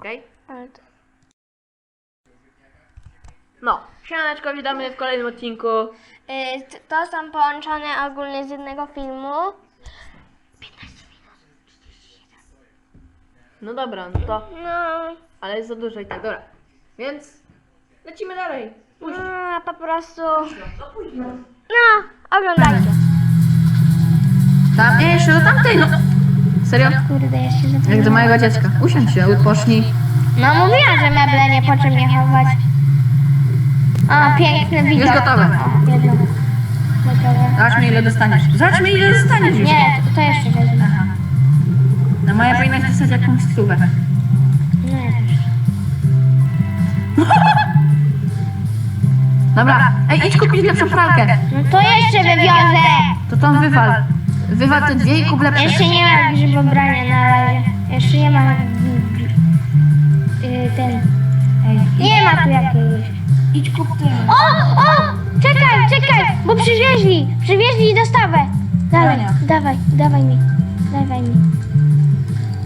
Okej? Ale to... No, siemaneczko, witamy w kolejnym odcinku. Y, t- to są połączone ogólnie z jednego filmu. No dobra, no to, No, ale jest za dużo i tak, dobra. Więc lecimy dalej. no po prostu... No, oglądajcie. Tam, nie, jeszcze do tamtej, no. Serio? Kurde, Jak do mojego dziecka. Usiądź się, odpocznij. No mówiłam, że meble nie po czym je chować. O, piękny widok. Już gotowe. O, jedno. Gotowe. Zobaczmy ile dostaniesz. Zobaczmy ile dostaniesz już. Nie, to, to jeszcze wezmę. Aha. No moja powinna dostać jakąś stówę. Też. Dobra, ej, idź kupić lepszą pralkę. No to jeszcze wywiozę. To tą wywal. Wywal te dwie i lepsze. Jeszcze nie ma grzybobrania na razie. Jeszcze nie ma... Yy, ten... Ej, Nie ma tu jakiegoś. idź kup te. O, o! Czekaj, czekaj, bo przywieźli. Przywieźli dostawę. Dawaj, Brania. dawaj, dawaj mi. Dawaj mi.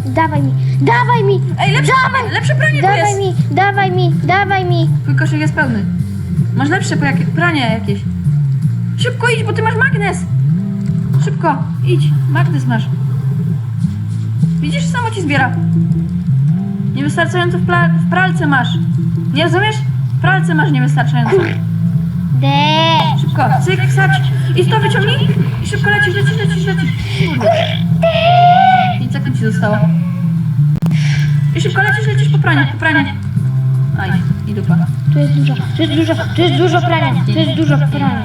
Dawaj mi, dawaj mi. Ej, lepsze, Dawaj, lepsze pranie tu dawaj jest. mi, dawaj mi, dawaj mi. Twój koszyk jest pełny. Masz lepsze po jakie, pranie jakieś. Szybko idź, bo ty masz magnes. Szybko, idź. Magnes masz. Widzisz, samo ci zbiera. Niewystarczająco w, w pralce masz. Nie rozumiesz? W pralce masz niewystarczająco. De. Szybko, cyk, sacz. I to wyciągnij. I szybko lecisz, lecisz, lecisz, lecisz. Kurde. 5 sekund ci zostało. I szybko lecisz, lecisz po pranie, po pranie. Aj, i dupa. Tu jest dużo, tu jest dużo, tu jest dużo prania, tu jest dużo prania.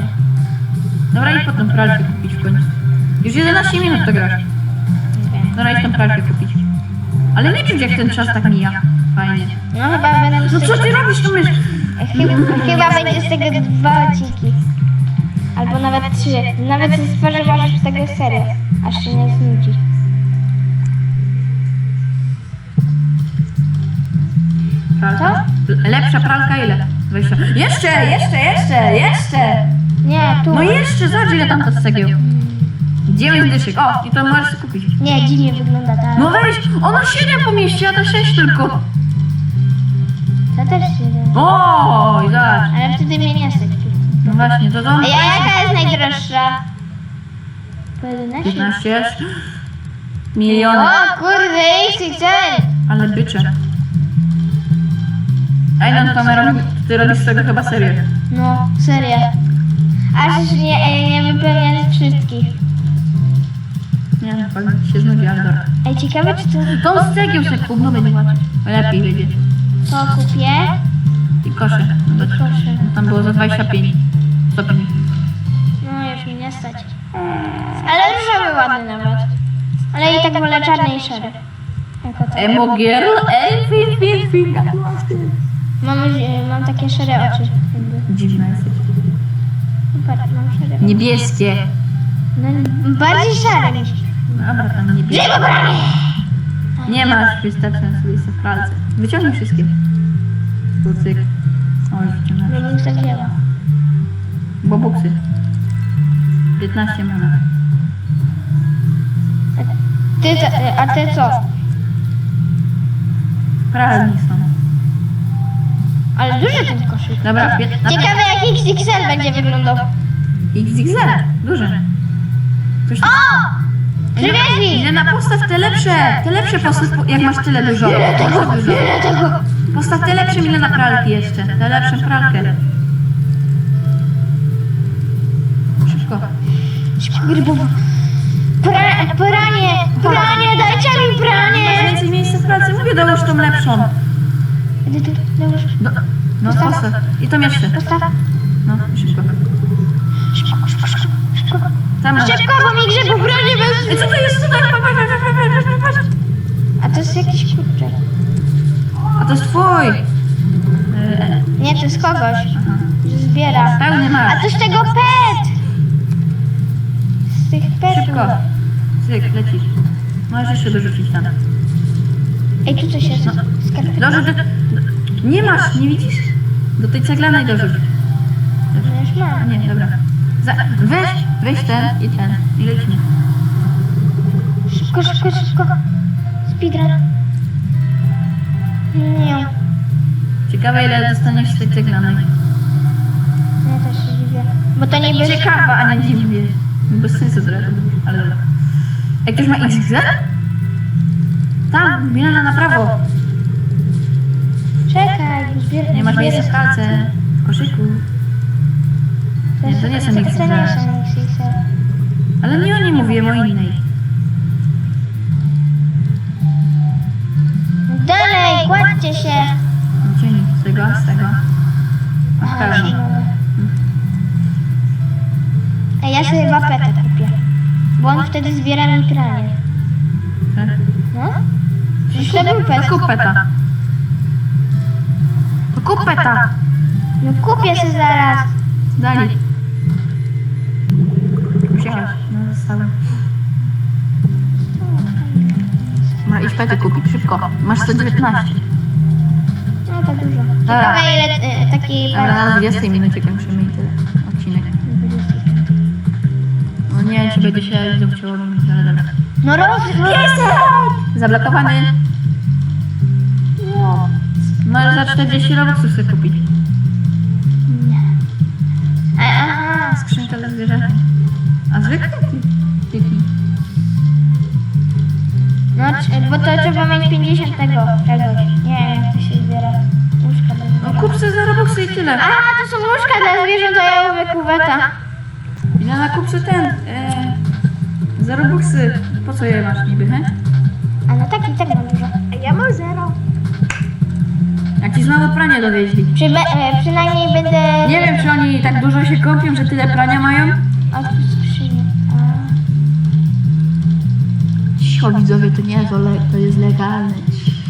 Dobra, idź po tą pralkę kupić w końcu. Już 11 minut to grasz. Dobra, tą pralkę kupić. Ale nie czuć jak ten czas tak mija. Fajnie. No chyba będą No z co tego, ty robisz tu mysz? chyba, chyba będzie z tego dwa odcinki. Albo nawet trzy. Nawet stworzę może z tego serię, aż się nie znudzi. Pralka? Lepsza pralka ile? 20. Jeszcze, jeszcze, jeszcze, jeszcze! Nie, tu. No jeszcze, zobacz ile tam to cegieł. 9 dyszek. O, i to możesz kupić. Nie, dziwnie wygląda ta. No weź, ono 7 po mieście, a to 6 tylko. To też się da. Oj, zobacz. Ale wtedy mnie nie stać. No właśnie, to to... A jaka jest najdroższa? Po 11? 15. Miliony. O kurde, XXL! Ale bycze. Ej, no to my robi, ty robisz z tego chyba serię. No, serio. Aż nie, nie wypełniać wszystkich. Nie, fajnie, się znudzi. Ej, ciekawe czy to, Tą z cegieł se kup, no będzie łatwiej. Lepiej wyjdzie. to kupię. I kosze. No to, Kosze. tam było za 25 stopni. No, już mi nie stać. Ale różowy ładny nawet. Ale i tak wolę czarny i szary. Jako to. Emo girl, ej, fin, fin. Mam, e, mam takie szare oczy. Jakby. Dziwna jesteś. Mam szare oczy. Niebieskie. No, bardziej szare niż. Dobra, tam niebieskie. Nie masz wystarczająco miejsca w pralce. Wyciągnij wszystkie. Kucyk. Oj, wyciągnę. Żebym się wzięła. Bo buksy. 15 mamy. Ty, to, a ty co? Pralni są. Ale duży ten koszyk. Dobra, na Ciekawe jak XXL będzie wyglądał. XXL. Duże. Coś O! Ile na postaw te lepsze, te lepsze postaw, po- jak masz tyle dużo. Ile tego? Postaw te lepsze ile na pralki jeszcze, te lepsze pralkę. Szybko. Grybowo. Pra, pranie! Pranie! Dajcie mi Masz pranie! więcej miejsca w pracy, mówię dołóż tą lepszą. Do, no postaw. I tą jeszcze. Postaw. No, szybko. Tam. Szybko, bo mi grzybu broni bez... Co to jest? Co to jest? A to jest jakiś kurczak. A to jest twój. E, Nie, to jest kogoś, że zbiera. Pełny A masz. to z tego pet! Z tych petów. Szybko. Cyk, lecisz. Możesz jeszcze dorzucić tam. Ej, tu coś jest. Skarpety. Dorzuć do... Nie masz, nie widzisz? Do tej ceglanej dorzuć. No już A mam. nie, dobra. Za, weź, weź ten i ten. I lecimy. Szybko, szybko, szybko. Speedrun. Nie, Ciekawe ile dostaniesz tej ceglanej. ja też się dziwię. Bo to niby... Ciekawa, a nie dziwnie. Bez sensu trochę, ale dobra. Jak ktoś ma XZ? Tam, Milena na prawo. Czekaj, zbier... Nie masz miejsca w palce, w koszyku. Nie, to nie są są XXL. Ale nie o niej mówię, o innej. Dalej, kładźcie się. Cień, z tego, z tego. Aha, mogę. Ej, ja sobie wapetę kupię. Bo on wtedy zbiera mi pranie. Tak? No? Przecież to był pet. To kup peta. To kup peta. No kupię się zaraz. Dali. Ma iść pety kupić, szybko. Masz 119. No to dużo. Dobra. Ciekawe ile y, takiej Dobra, na 20 minucie kończymy i tyle. Odcinek. No nie czy będzie się chciało mówić, ale dobra. No roz... Zablokowany. No. Możesz za 40 robuxów sobie kupić. E, Aha. Skrzynka dla zwierzęcia. A zwykle? Kliknij. No, c- bo to trzeba mieć 50 tego czegoś. Nie wiem jak to się zbiera. Łóżka dla No kup sobie za robuxy i tyle. Aha, to są łóżka dla zwierząt, a ja mówię kuweta. Ja na kup ten. E, za robuxy. Po co je masz niby, he? A no tak i tak mam dużo. A ja mam zero. Jak ci znowu pranie dowieźli. Przy, e, przynajmniej będę... Nie wiem, czy oni tak dużo się kąpią, że tyle prania mają. Cicho widzowie, to nie, to, le, to jest legalne.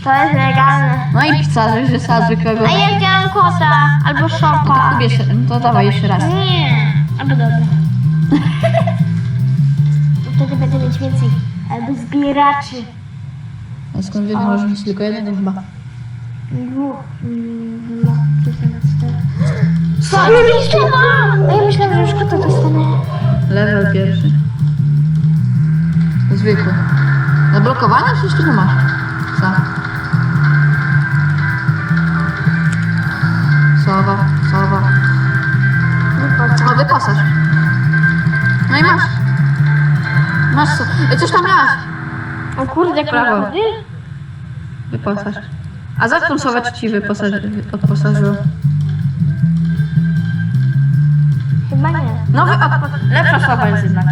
To jest legalne. No i że sa zwykłego. A ja chciałam kota albo No to szopa. jeszcze, no to dawaj jeszcze raz. Nie, albo dobra. Wtedy będę mieć więcej. Albo zbieraczy. A skąd wiesz, może mieć tylko jednego chyba. Dwóch. Mm, No, Co? Jeszcze mam! A ja myślałam, że już kota dostanę. Level pierwszy. Zwykły. Zablokowane przecież ty nie masz. Co? Sowa, sowa. O, wypasasz. No i masz. Masz co? Ej, coś tam miałaś. O kurde, kurde. Wypasasz. A za którą sowę czy ci wyposaży, odposażyło? Chyba nie. No, wy, odpo... lepsza sowa jest jednak.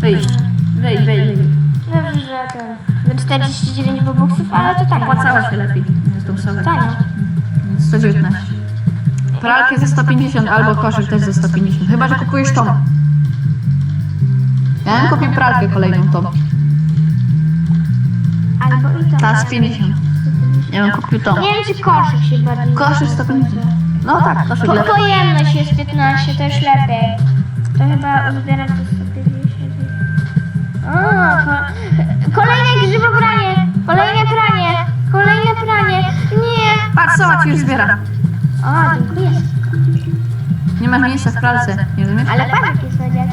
Wyjdź, wyjdź, wyjdź. 49 bobuksów, ale to tak. Opłacała się lepiej niż tą sowę. Tanio. 119. Pralkę za 150 albo koszyk też za 150. Chyba, że kupujesz tą. Ja bym kupił pralkę kolejną tą. Albo i to. Ta z 50. Ja bym kupił tą. Nie wiem, czy koszyk się bardziej... Koszyk 150. No tak, koszyk Po, lepiej. pojemność jest 15, to już lepiej. To chyba uzbierać to 150. O, Nie! Sowa ci już zbiera. O, dziękuję. Nie masz miejsca w pralce, nie rozumiesz? Ale patrz, jaki jest odziak.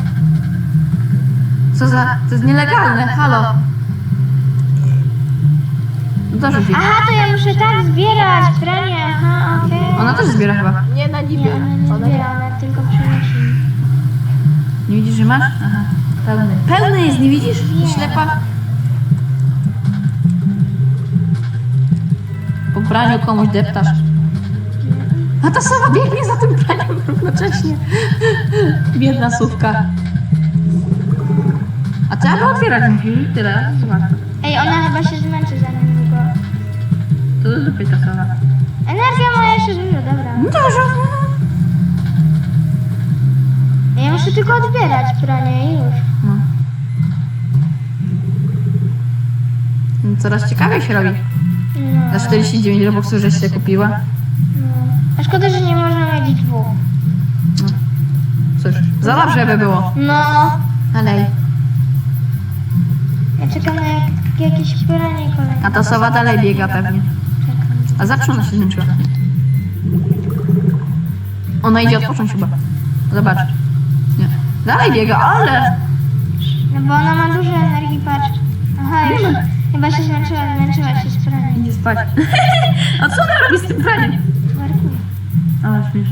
Co za... To jest nielegalne, halo. No to rzuci. Aha, to ja muszę tak zbierać pranie, aha, okej. Ona też zbiera chyba. Nie na niebie. Nie, ona nie zbiera, ona tylko przynosi. Nie widzisz, że masz? Aha. Pełny. Pełny jest, nie widzisz? Ślepa. Po praniu komuś deptasz. A ta sama biegnie za tym praniem równocześnie. Biedna słówka. A trzeba by otwierać musi. Tyle. Zobacz. Ej, ona chyba się zmęczy za niedługo. To do dupy ta sowa. Energia ma jeszcze dużo, dobra. Dużo. Ja muszę tylko odbierać pranie i już. No. No, Coraz ciekawiej się robi. No, Za 49 robuxów żeś się kupiła. no. A szkoda, że nie można mieć dwóch. Cóż, za dobrze by było. No. Dalej. Ja czekam na jak, jakieś pranie kolejne. A ta sowa dalej biega pewnie. Czekam. A zawsze ona się zmęczyła. Ona idzie odpocząć chyba. Zobacz. Nie. Dalej biega, ale... No bo ona ma dużo energii, patrz. Aha, już chyba się zmęczyła, zmęczyła się z praniem. Patrz. A co ona robi z tym praniem? Markuję. Ale śmiesz.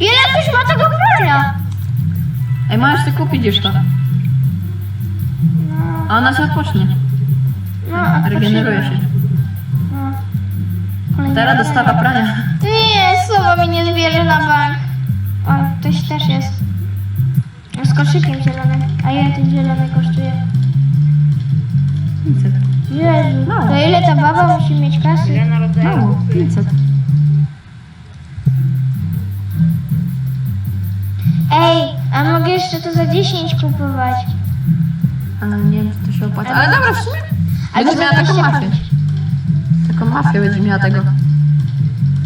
Ile ktoś ma tego prania? Ej, możesz ty kupić już to. A ona się odpocznie. Regeneruje się. Teraz pranie. dostawa prania. Nie, słowo mi nie zwierzy na bank. O, ktoś też jest. Z koszykiem zielonym. A ile ten zielony Mało. to ile ta baba musi mieć kasy? Narodzenia? Mało, 500. Ej, a mogę jeszcze to za 10 kupować. Ale nie wiem, czy to się opłaca. Ale dobra, w sumie. Ale Będzie miała taką 25. mafię. Taką mafię będzie miała tego.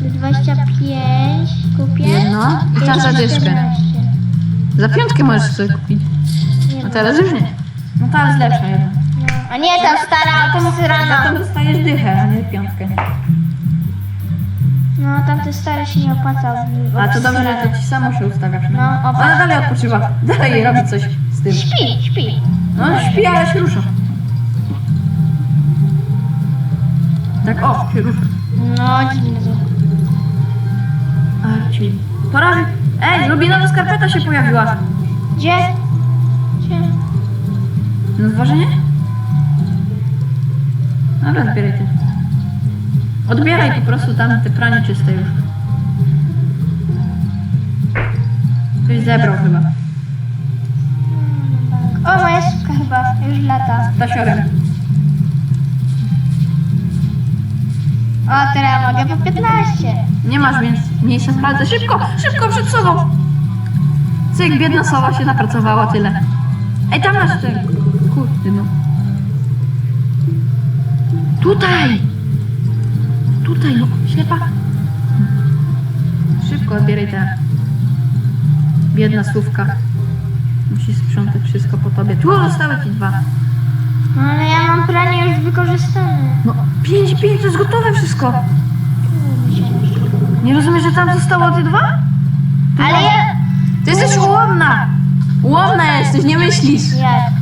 25 kupię. Jedno i tam za dyszkę. 14. Za piątkę możesz sobie kupić. Ma. teraz już nie. No jest lepsza jedna. No. A nie ta stara, ta Za srana. to dostajesz dychę, a nie piątkę. No, tamte stare się nie opłaca. A to dobrze, że to ci samo się ustawia przynajmniej. No, opa. Ona dalej odpoczywa. Dalej robi coś z tym. Śpi, śpi. No śpi, ale się rusza. Tak o, się rusza. No, dziwne to. A ci. Pora. Ej, rubinowa skarpeta się pojawiła. Gdzie? Gdzie? Na dworze nie? Dobra, zbieraj ty. Odbieraj po prostu tam te pranie czyste już. Ktoś zebrał chyba. O, moja suka chyba, już lata. Tasiorem. O, teraz mogę po 15. Nie masz więc miejsca w palce. Szybko, szybko przed sobą. Cyk, biedna sowa się napracowała tyle. Ej, tam masz ten. Kurde no. Tutaj! Tutaj, no, ślepa. Szybko odbieraj te. Biedna słówka. Musi sprzątać wszystko po tobie. Tu zostały ci dwa. No, ale ja mam pranie już wykorzystane. No, pięć, pięć, to jest gotowe wszystko. Nie rozumiesz, że tam zostało te dwa? Ale ja... Ty jesteś ułomna! Ułomna jesteś, nie myślisz. Jak?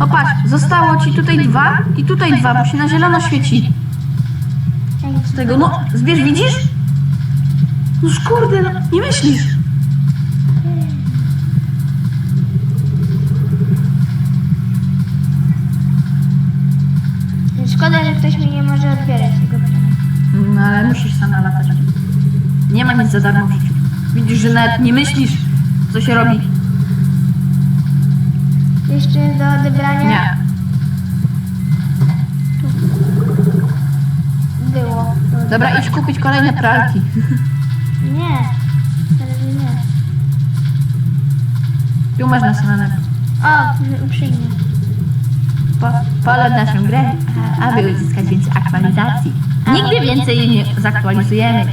O patrz, zostało ci tutaj dwa i tutaj dwa, bo się na zielono świeci. Z tego, no, zbierz, widzisz? No kurde, no, nie myślisz. Szkoda, że ktoś mi nie może odbierać tego. No ale musisz sama latać. Nie ma nic za darmo w życiu. Widzisz, że nawet nie myślisz, co się robi. Jeszcze do odebrania Nie. było. Dobra, idź kupić kolejne pralki. Nie. Teraz nie. Tu masz nasanane. O, uprzejmie. Po, polot naszą grę, aby uzyskać więcej aktualizacji. Nigdy więcej jej nie zaktualizujemy.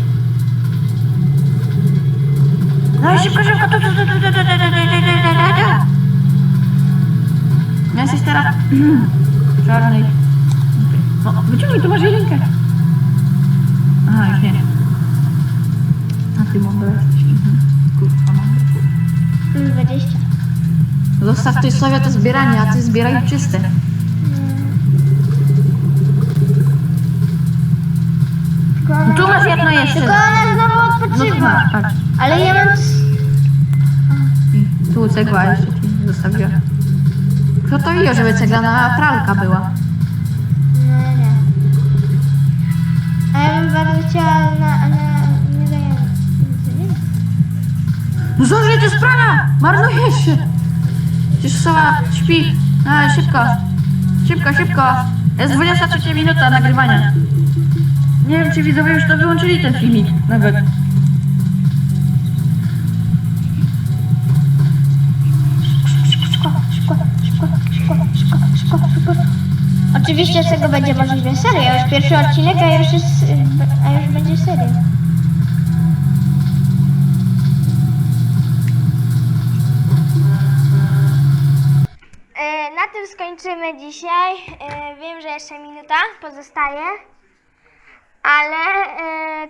No i szybko, szybko, tu, tu, tu, tu, tu, tu, tu, tu, tu, tu, tu, Ja jesteś teraz czarnej. No, wyciągnij, tu masz jedynkę. Aha, już nie. A ty mądra jesteś. Mhm. Kurwa, mądra. Plus 20. Zostaw tej sobie to zbieranie, a ty zbieraj czyste. No tu masz jedno jeszcze. tylko ona znowu No odpoczywa. patrz. Ale ja mam... Tu cegła jeszcze ci zostawiła. Kto to wie, żeby ceglana pralka była? No nie. A ja bym bardzo chciała na... na nie daję... No zdążyj, to jest prana! Marnujesz się! Przecież sowa śpi. A, szybko. Szybko, szybko. Jest 23 minuta nagrywania. Nie wiem, czy widzowie już to wyłączyli ten filmik nawet. Oczywiście z tego będzie możliwe seria. Już pierwszy odcinek, a już, jest, a już będzie seria. Na tym skończymy dzisiaj. E, Wiem, że jeszcze minuta pozostaje, ale e,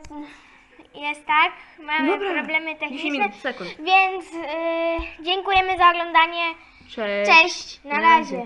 jest tak, mamy Dobra, problemy 10 techniczne, minut, sekund. więc e, dziękujemy za oglądanie. Cześć. Cześć, na razie.